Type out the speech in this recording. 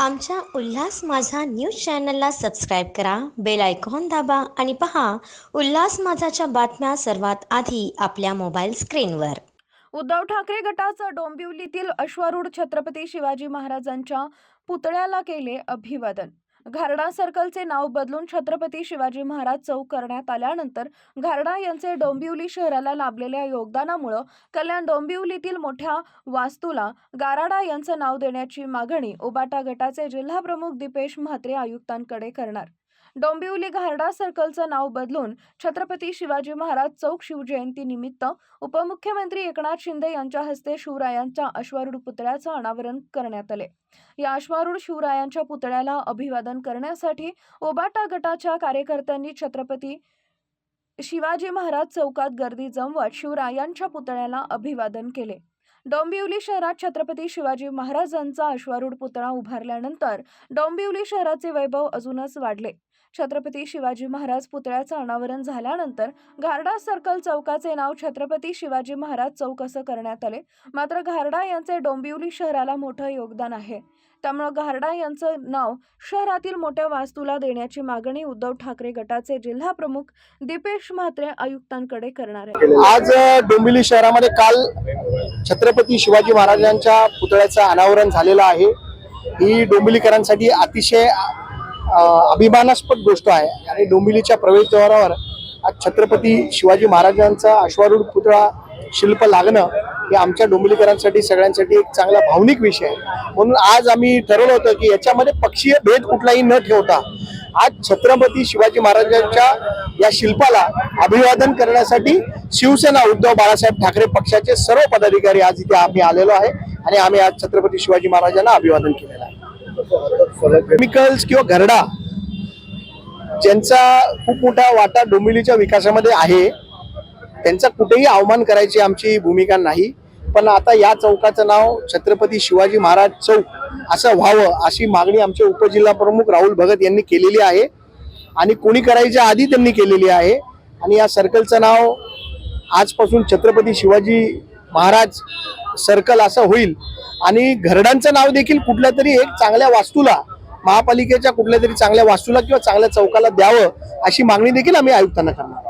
आमच्या उल्हास माझा न्यूज चॅनलला सबस्क्राईब करा बेल आयकॉन दाबा आणि पहा उल्हास माझाच्या बातम्या सर्वात आधी आपल्या मोबाईल स्क्रीनवर. उद्धव ठाकरे गटाचं डोंबिवलीतील अश्वारूढ छत्रपती शिवाजी महाराजांच्या पुतळ्याला केले अभिवादन. घारडा सर्कलचे नाव बदलून छत्रपती शिवाजी महाराज चौक करण्यात आल्यानंतर घारडा यांचे डोंबिवली शहराला लाभलेल्या योगदानामुळं कल्याण डोंबिवलीतील मोठ्या वास्तूला गाराडा यांचं नाव देण्याची मागणी उबाटा गटाचे जिल्हाप्रमुख दीपेश म्हात्रे आयुक्तांकडे करणार. डोंबिवली घारडा सर्कलचं नाव बदलून छत्रपती शिवाजी महाराज चौक शिवजयंती निमित्त उपमुख्यमंत्री एकनाथ शिंदे यांच्या हस्ते शिवरायांच्या अश्वारूढ पुतळ्याचं अनावरण करण्यात आले. या अश्वारूढ शिवरायांच्या पुतळ्याला अभिवादन करण्यासाठी ओबाटा गटाच्या कार्यकर्त्यांनी छत्रपती शिवाजी महाराज चौकात गर्दी जमवत शिवरायांच्या पुतळ्याला अभिवादन केले. डोंबिवली शहरात छत्रपती शिवाजी महाराजांचा अश्वारूढ पुतळा उभारल्यानंतर डोंबिवली शहराचे वैभव अजूनच वाढले. छत्रपती शिवाजी महाराज पुतळ्याचं अनावरण झाल्यानंतर घारडा सर्कल चौकाचे नाव छत्रपती शिवाजी महाराज चौक असं करण्यात आले. मात्र घारडा यांचे डोंबिवली शहराला मोठं योगदान आहे. त्यामुळे घारडा यांचं नाव शहरातील मोठ्या वास्तूला देण्याची मागणी उद्धव ठाकरे गटाचे जिल्हा प्रमुख दीपेश म्हात्रे आयुक्तांकडे करणार आहे आज डोंबिवली शहरामध्ये काल छत्रपती शिवाजी महाराजांच्या पुतळ्याचं अनावरण झालेलं आहे. ही डोंबिवलीकरांसाठी अतिशय अभिमानास्पद गोष्ट आहे. आणि डोंबिवलीच्या प्रवेशद्वारावर आज छत्रपती शिवाजी महाराजांचा अश्वारूढ पुतळा शिल्प लागणं हे आमच्या डोंबिवलीकरांसाठी सगळ्यांसाठी एक चांगला भावनिक विषय आहे. म्हणून आज आम्ही ठरवलं होतं की याच्यामध्ये पक्षीय भेद कुठलाही न ठेवता आज छत्रपती शिवाजी महाराजांच्या या शिल्पाला अभिवादन करण्यासाठी शिवसेना उद्धव बाळासाहेब ठाकरे पक्षाचे सर्व पदाधिकारी आज इथे आम्ही आलेलो आहे आणि आम्ही आज छत्रपती शिवाजी महाराजांना अभिवादन केलेलं आहे. केमिकल्स किंवा घरडा ज्यांचा खूप मोठा वाटा डोंबिवलीच्या विकासामध्ये आहे त्यांचा कुठेही अवमान करायची आमची भूमिका नाही. पण आता या चौकाचं नाव छत्रपती शिवाजी महाराज चौक असं व्हावं अशी मागणी आमचे उपजिल्हा प्रमुख राहुल भगत यांनी केलेली आहे. आणि कोणी करायच्या आधी त्यांनी केलेली आहे. आणि या सर्कलचं नाव आजपासून छत्रपती शिवाजी महाराज सर्कल असं होईल. आणि घरडांचं नाव देखील कुठल्या तरी एक चांगल्या वास्तूला महापालिकेच्या कुठल्या तरी चांगल्या वास्तूला किंवा चांगल्या चौकाला द्यावं अशी मागणी देखील आम्ही आयुक्तांना करणार आहोत.